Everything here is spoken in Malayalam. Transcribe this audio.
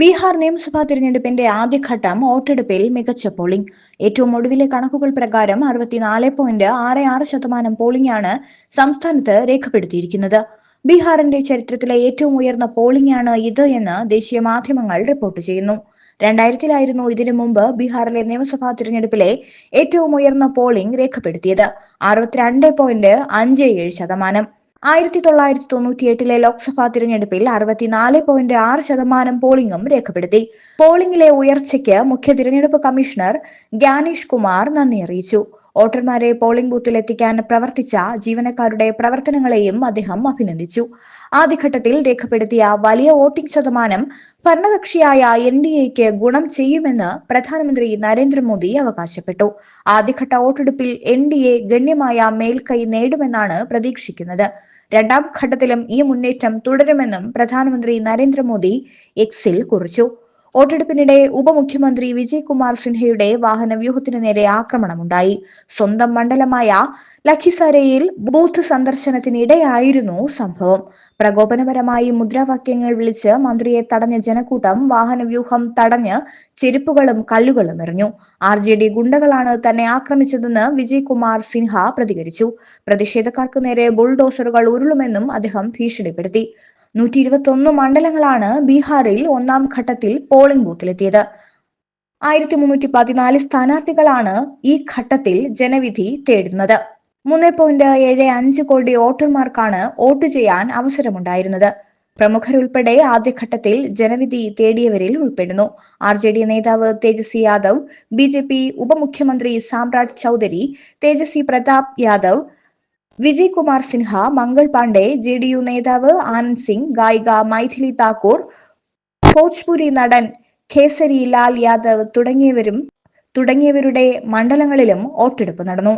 ബീഹാർ നിയമസഭാ തിരഞ്ഞെടുപ്പിന്റെ ആദ്യഘട്ടം വോട്ടെടുപ്പിൽ മികച്ച പോളിംഗ് ഏറ്റവും ഒടുവിലെ കണക്കുകൾ പ്രകാരം അറുപത്തിനാല് പോയിന്റ് ആറ് ആറ് ശതമാനം പോളിംഗാണ് സംസ്ഥാനത്ത് രേഖപ്പെടുത്തിയിരിക്കുന്നത്. ബീഹാറിന്റെ ചരിത്രത്തിലെ ഏറ്റവും ഉയർന്ന പോളിംഗാണ് ഇത് എന്ന് ദേശീയ മാധ്യമങ്ങൾ റിപ്പോർട്ട് ചെയ്യുന്നു. രണ്ടായിരത്തിലായിരുന്നു ഇതിനു മുമ്പ് ബീഹാറിലെ നിയമസഭാ തിരഞ്ഞെടുപ്പിലെ ഏറ്റവും ഉയർന്ന പോളിംഗ് രേഖപ്പെടുത്തിയത്. അറുപത്തിരണ്ട് പോയിന്റ് അഞ്ച് ഏഴ് ശതമാനം. ആയിരത്തി തൊള്ളായിരത്തി തൊണ്ണൂറ്റി എട്ടിലെ ലോക്സഭാ തിരഞ്ഞെടുപ്പിൽ അറുപത്തിനാല് പോയിന്റ് ആറ് ശതമാനം പോളിംഗും രേഖപ്പെടുത്തി. പോളിംഗിലെ ഉയർച്ചയ്ക്ക് മുഖ്യ തിരഞ്ഞെടുപ്പ് കമ്മീഷണർ ഗ്യാനേഷ് കുമാർ നന്ദി അറിയിച്ചു. വോട്ടർമാരെ പോളിംഗ് ബൂത്തിൽ എത്തിക്കാൻ പ്രവർത്തിച്ച ജീവനക്കാരുടെ പ്രവർത്തനങ്ങളെയും അദ്ദേഹം അഭിനന്ദിച്ചു. ആദ്യഘട്ടത്തിൽ രേഖപ്പെടുത്തിയ വലിയ വോട്ടിംഗ് ശതമാനം ഭരണകക്ഷിയായ എൻ ഡി എക്ക് ഗുണം ചെയ്യുമെന്ന് പ്രധാനമന്ത്രി നരേന്ദ്രമോദി അവകാശപ്പെട്ടു. ആദ്യഘട്ട വോട്ടെടുപ്പിൽ എൻ ഡി എ ഗണ്യമായ മേൽക്കൈ നേടുമെന്നാണ് പ്രതീക്ഷിക്കുന്നത്. രണ്ടാം ഘട്ടത്തിലും ഈ മുന്നേറ്റം തുടരുമെന്നും പ്രധാനമന്ത്രി നരേന്ദ്രമോദി എക്സിൽ കുറിച്ചു. വോട്ടെടുപ്പിനിടെ ഉപമുഖ്യമന്ത്രി വിജയ്കുമാർ സിൻഹയുടെ വാഹനവ്യൂഹത്തിന് നേരെ ആക്രമണമുണ്ടായി. സ്വന്തം മണ്ഡലമായ ലഖിസരയിൽ ബൂത്ത് സന്ദർശനത്തിനിടെയായിരുന്നു സംഭവം. പ്രകോപനപരമായി മുദ്രാവാക്യങ്ങൾ വിളിച്ച് മന്ത്രിയെ തടഞ്ഞ ജനക്കൂട്ടം വാഹനവ്യൂഹം തടഞ്ഞ് ചെരുപ്പുകളും കല്ലുകളും എറിഞ്ഞു. ആർ ജെ ഡി ഗുണ്ടകളാണ് തന്നെ ആക്രമിച്ചതെന്ന് വിജയ്കുമാർ സിൻഹ പ്രതികരിച്ചു. പ്രതിഷേധക്കാർക്ക് നേരെ ബുൾഡോസറുകൾ ഉരുളുമെന്നും അദ്ദേഹം ഭീഷണിപ്പെടുത്തി. നൂറ്റി ഇരുപത്തൊന്ന് മണ്ഡലങ്ങളാണ് ബീഹാറിൽ ഒന്നാം ഘട്ടത്തിൽ പോളിംഗ് ബൂത്തിലെത്തിയത് ആയിരത്തി മുന്നൂറ്റി പതിനാല് സ്ഥാനാർത്ഥികളാണ് ഈ ഘട്ടത്തിൽ ജനവിധി തേടുന്നത്. മൂന്ന് പോയിന്റ് ഏഴ് അഞ്ച് കോടി വോട്ടർമാർക്കാണ് വോട്ട് ചെയ്യാൻ അവസരമുണ്ടായിരുന്നത്. പ്രമുഖരുൾപ്പെടെ ആദ്യഘട്ടത്തിൽ ജനവിധി തേടിയവരിൽ ഉൾപ്പെടുന്നു. ആർ ജെ ഡി നേതാവ് Tejashwi Yadav B J P ഉപമുഖ്യമന്ത്രി Samrat Choudhary Tejashwi Pratap Yadav Vijay Kumar Sinha Mangal Pandey J D U നേതാവ് ആനന്ദ് സിംഗ് ഗായിക മൈഥിലി താക്കൂർ ഭോജ്പുരി നടൻ ഖേസരി ലാൽ യാദവ് തുടങ്ങിയവരും തുടങ്ങിയവരുടെ മണ്ഡലങ്ങളിലും വോട്ടെടുപ്പ് നടന്നു.